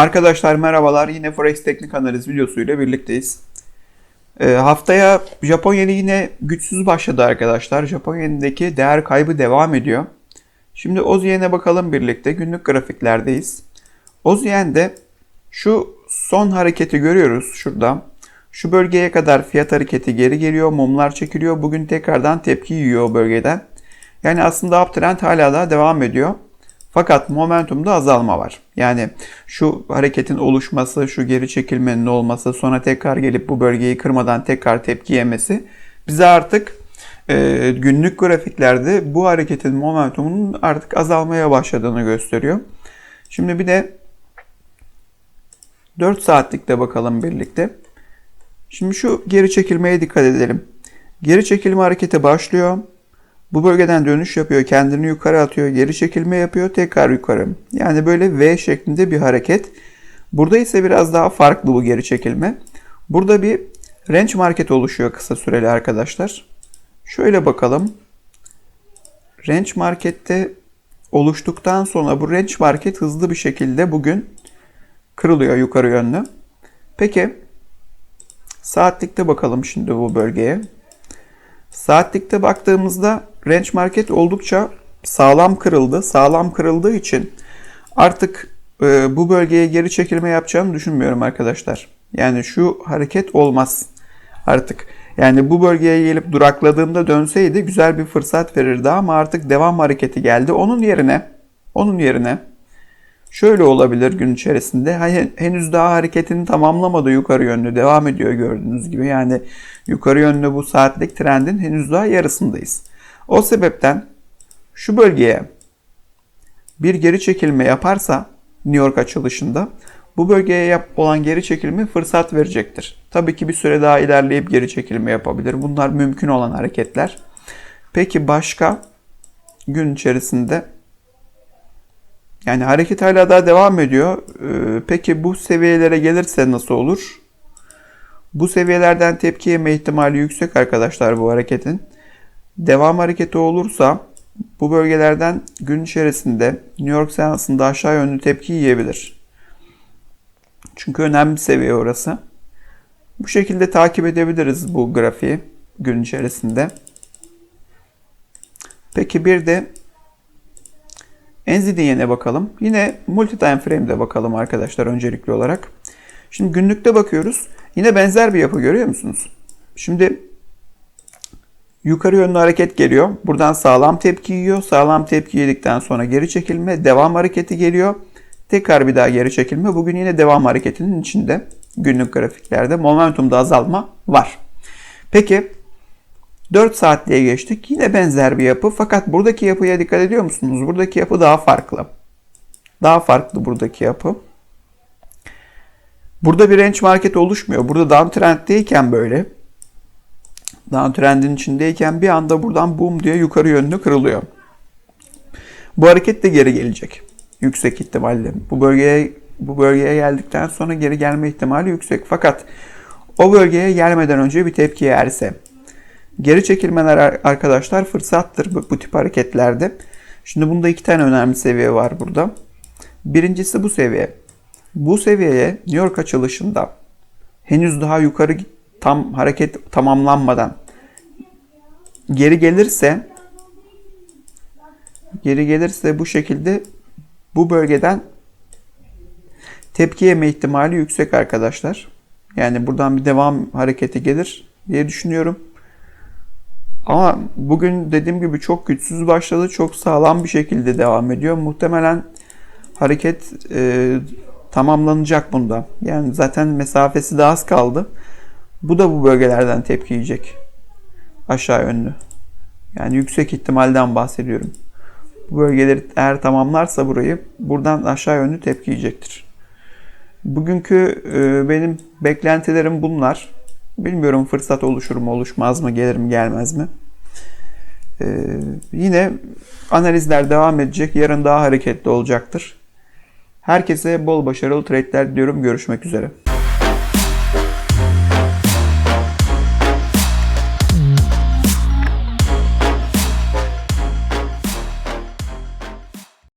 Arkadaşlar merhabalar. Yine Forex Teknik Analiz videosuyla birlikteyiz. Ee, haftaya Japon yeni yine güçsüz başladı arkadaşlar. Japon yenindeki değer kaybı devam ediyor. Şimdi Oziyen'e bakalım birlikte. Günlük grafiklerdeyiz. Oziyen'de şu son hareketi görüyoruz şurada. Şu bölgeye kadar fiyat hareketi geri geliyor. Mumlar çekiliyor. Bugün tekrardan tepki yiyor o bölgeden. Yani aslında uptrend hala da devam ediyor. Fakat momentumda azalma var. Yani şu hareketin oluşması, şu geri çekilmenin olması, sonra tekrar gelip bu bölgeyi kırmadan tekrar tepki yemesi bize artık e, günlük grafiklerde bu hareketin momentumunun artık azalmaya başladığını gösteriyor. Şimdi bir de 4 saatlikte bakalım birlikte. Şimdi şu geri çekilmeye dikkat edelim. Geri çekilme hareketi başlıyor. Bu bölgeden dönüş yapıyor, kendini yukarı atıyor, geri çekilme yapıyor, tekrar yukarı. Yani böyle V şeklinde bir hareket. Burada ise biraz daha farklı bu geri çekilme. Burada bir range market oluşuyor kısa süreli arkadaşlar. Şöyle bakalım. Range markette oluştuktan sonra bu range market hızlı bir şekilde bugün kırılıyor yukarı yönlü. Peki saatlikte bakalım şimdi bu bölgeye. Saatlikte baktığımızda range market oldukça sağlam kırıldı. Sağlam kırıldığı için artık e, bu bölgeye geri çekilme yapacağını düşünmüyorum arkadaşlar. Yani şu hareket olmaz artık. Yani bu bölgeye gelip durakladığında dönseydi güzel bir fırsat verirdi ama artık devam hareketi geldi. Onun yerine onun yerine şöyle olabilir gün içerisinde. Henüz daha hareketini tamamlamadı yukarı yönlü devam ediyor gördüğünüz gibi. Yani yukarı yönlü bu saatlik trendin henüz daha yarısındayız. O sebepten şu bölgeye bir geri çekilme yaparsa New York açılışında bu bölgeye yap olan geri çekilme fırsat verecektir. Tabii ki bir süre daha ilerleyip geri çekilme yapabilir. Bunlar mümkün olan hareketler. Peki başka gün içerisinde yani hareket hala daha devam ediyor. Ee, Peki bu seviyelere gelirse nasıl olur? Bu seviyelerden tepki yeme ihtimali yüksek arkadaşlar bu hareketin. Devam hareketi olursa bu bölgelerden gün içerisinde New York seansında aşağı yönlü tepki yiyebilir. Çünkü önemli bir seviye orası. Bu şekilde takip edebiliriz bu grafiği gün içerisinde. Peki bir de Enzidiyen'e bakalım. Yine multi time frame'de bakalım arkadaşlar öncelikli olarak. Şimdi günlükte bakıyoruz. Yine benzer bir yapı görüyor musunuz? Şimdi yukarı yönlü hareket geliyor. Buradan sağlam tepki yiyor. Sağlam tepki yedikten sonra geri çekilme, devam hareketi geliyor. Tekrar bir daha geri çekilme. Bugün yine devam hareketinin içinde günlük grafiklerde momentumda azalma var. Peki 4 saatliğe geçtik. Yine benzer bir yapı fakat buradaki yapıya dikkat ediyor musunuz? Buradaki yapı daha farklı. Daha farklı buradaki yapı. Burada bir range market oluşmuyor. Burada downtrend'deyken böyle downtrend'in içindeyken bir anda buradan boom diye yukarı yönlü kırılıyor. Bu hareket de geri gelecek. Yüksek ihtimalle. Bu bölgeye bu bölgeye geldikten sonra geri gelme ihtimali yüksek. Fakat o bölgeye gelmeden önce bir tepki yerse geri çekilmeler arkadaşlar fırsattır bu, bu tip hareketlerde. Şimdi bunda iki tane önemli seviye var burada. Birincisi bu seviye. Bu seviyeye New York açılışında henüz daha yukarı tam hareket tamamlanmadan geri gelirse geri gelirse bu şekilde bu bölgeden tepki yeme ihtimali yüksek arkadaşlar. Yani buradan bir devam hareketi gelir diye düşünüyorum. Ama bugün dediğim gibi çok güçsüz başladı. Çok sağlam bir şekilde devam ediyor. Muhtemelen hareket e, tamamlanacak bunda. Yani zaten mesafesi de az kaldı. Bu da bu bölgelerden tepki yiyecek. Aşağı yönlü. Yani yüksek ihtimalden bahsediyorum. Bu bölgeleri eğer tamamlarsa burayı buradan aşağı yönlü tepki yiyecektir. Bugünkü e, benim beklentilerim bunlar. Bilmiyorum fırsat oluşur mu oluşmaz mı gelir mi gelmez mi. E, yine analizler devam edecek. Yarın daha hareketli olacaktır. Herkese bol başarılı trade'ler diliyorum. Görüşmek üzere.